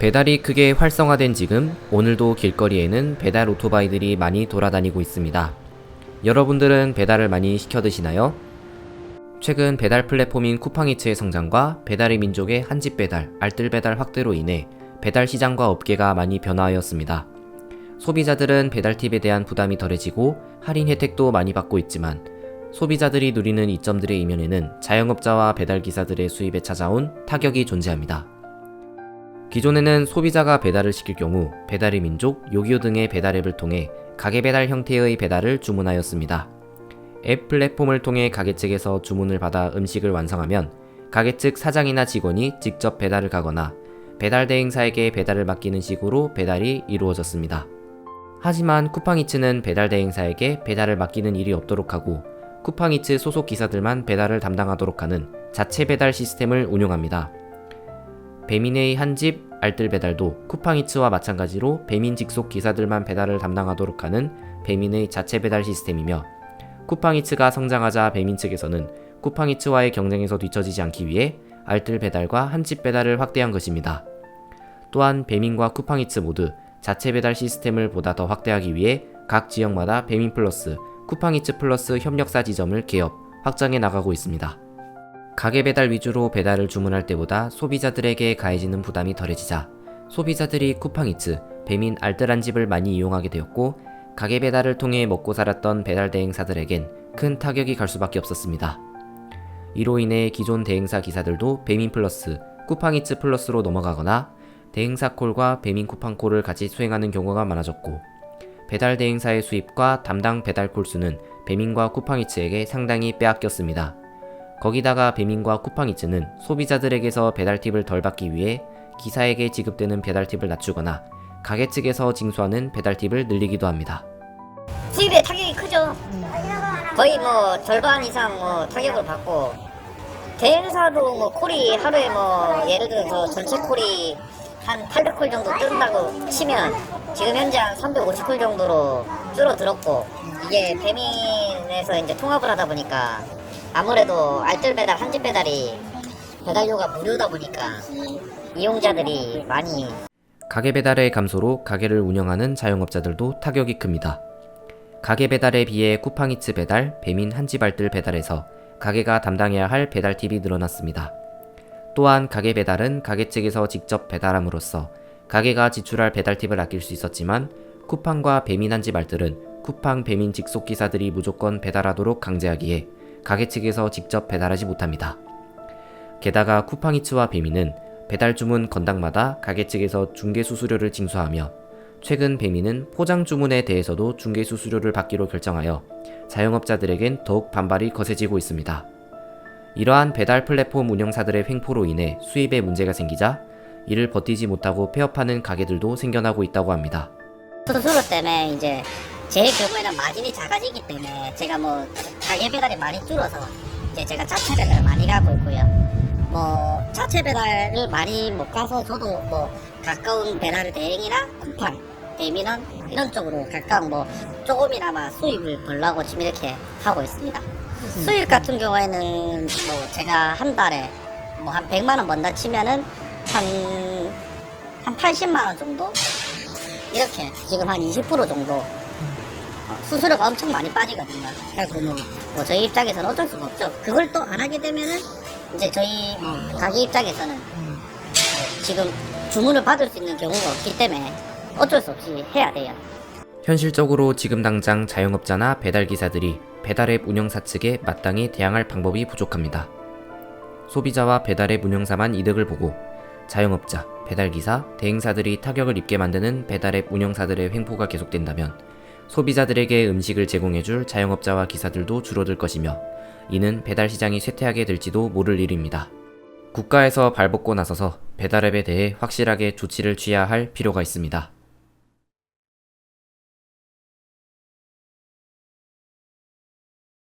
배달이 크게 활성화된 지금 오늘도 길거리에는 배달 오토바이들이 많이 돌아다니고 있습니다. 여러분들은 배달을 많이 시켜 드시나요? 최근 배달 플랫폼인 쿠팡이츠의 성장과 배달의 민족의 한집 배달, 알뜰 배달 확대로 인해 배달 시장과 업계가 많이 변화하였습니다. 소비자들은 배달 팁에 대한 부담이 덜해지고 할인 혜택도 많이 받고 있지만 소비자들이 누리는 이점들의 이면에는 자영업자와 배달 기사들의 수입에 찾아온 타격이 존재합니다. 기존에는 소비자가 배달을 시킬 경우 배달의 민족, 요기요 등의 배달 앱을 통해 가게 배달 형태의 배달을 주문하였습니다. 앱 플랫폼을 통해 가게 측에서 주문을 받아 음식을 완성하면 가게 측 사장이나 직원이 직접 배달을 가거나 배달 대행사에게 배달을 맡기는 식으로 배달이 이루어졌습니다. 하지만 쿠팡이츠는 배달 대행사에게 배달을 맡기는 일이 없도록 하고 쿠팡이츠 소속 기사들만 배달을 담당하도록 하는 자체 배달 시스템을 운용합니다. 배민의 한 집 알뜰 배달도 쿠팡이츠와 마찬가지로 배민 직속 기사들만 배달을 담당하도록 하는 배민의 자체 배달 시스템이며 쿠팡이츠가 성장하자 배민 측에서는 쿠팡이츠와의 경쟁에서 뒤처지지 않기 위해 알뜰 배달과 한 집 배달을 확대한 것입니다. 또한 배민과 쿠팡이츠 모두 자체 배달 시스템을 보다 더 확대하기 위해 각 지역마다 배민 플러스, 쿠팡이츠 플러스 협력사 지점을 개업, 확장해 나가고 있습니다. 가게 배달 위주로 배달을 주문할 때보다 소비자들에게 가해지는 부담이 덜해지자 소비자들이 쿠팡이츠, 배민 알뜰한 집을 많이 이용하게 되었고 가게 배달을 통해 먹고 살았던 배달 대행사들에겐 큰 타격이 갈 수밖에 없었습니다. 이로 인해 기존 대행사 기사들도 배민 플러스, 쿠팡이츠 플러스로 넘어가거나 대행사 콜과 배민 쿠팡 콜을 같이 수행하는 경우가 많아졌고 배달 대행사의 수입과 담당 배달 콜 수는 배민과 쿠팡이츠에게 상당히 빼앗겼습니다. 거기다가 배민과 쿠팡이츠는 소비자들에게서 배달 팁을 덜 받기 위해 기사에게 지급되는 배달 팁을 낮추거나 가게 측에서 징수하는 배달 팁을 늘리기도 합니다. 수입에 타격이 크죠. 거의 뭐 절반 이상 뭐 타격을 받고 대행사도 뭐 콜이 하루에 뭐 예를 들어서 전체 콜이 한 800콜 정도 뜬다고 치면 지금 현재 한 350콜 정도로 줄어들었고 이게 배민에서 이제 통합을 하다 보니까 아무래도 알뜰 배달 한집 배달이 배달료가 무료다 보니까 이용자들이 많이 가게 배달의 감소로 가게를 운영하는 자영업자들도 타격이 큽니다. 가게 배달에 비해 쿠팡이츠 배달, 배민 한지발들 배달에서 가게가 담당해야 할 배달 팁이 늘어났습니다. 또한 가게 배달은 가게 측에서 직접 배달함으로써 가게가 지출할 배달 팁을 아낄 수 있었지만 쿠팡과 배민 한지발들은 쿠팡 배민 직속 기사들이 무조건 배달하도록 강제하기에 가게 측에서 직접 배달하지 못합니다. 게다가 쿠팡이츠와 배민은 배달 주문 건당마다 가게 측에서 중개 수수료를 징수하며 최근 배민은 포장 주문에 대해서도 중개 수수료를 받기로 결정하여 자영업자들에겐 더욱 반발이 거세지고 있습니다. 이러한 배달 플랫폼 운영사들의 횡포로 인해 수입에 문제가 생기자 이를 버티지 못하고 폐업하는 가게들도 생겨나고 있다고 합니다. 수수료 때문에 이제 제 경우에는 마진이 작아지기 때문에 제가 뭐 가게 배달이 많이 줄어서 이제 제가 자체 배달을 많이 가고 있고요. 뭐 자체 배달을 많이 못 가서 저도 뭐 가까운 배달 대행이나 쿠팡, 대민원 이런 쪽으로 가까운 뭐 조금이나마 수입을 벌라고 지금 이렇게 하고 있습니다. 수입 같은 경우에는 뭐 제가 한 달에 뭐 한 100만 원 번다 치면은 한, 한 80만 원 정도? 이렇게 지금 한 20% 정도 어, 수수료가 엄청 많이 빠지거든요. 그래서 뭐, 뭐 저희 입장에서는 어쩔 수가 없죠. 그걸 또 안 하게 되면은 이제 저희 뭐 가게 입장에서는 어, 지금 주문을 받을 수 있는 경우가 없기 때문에 어쩔 수 없이 해야 돼요. 현실적으로 지금 당장 자영업자나 배달기사들이 배달앱 운영사 측에 마땅히 대항할 방법이 부족합니다. 소비자와 배달앱 운영사만 이득을 보고 자영업자, 배달기사, 대행사들이 타격을 입게 만드는 배달앱 운영사들의 횡포가 계속된다면 소비자들에게 음식을 제공해줄 자영업자와 기사들도 줄어들 것이며 이는 배달 시장이 쇠퇴하게 될지도 모를 일입니다. 국가에서 발벗고 나서서 배달앱에 대해 확실하게 조치를 취해야 할 필요가 있습니다.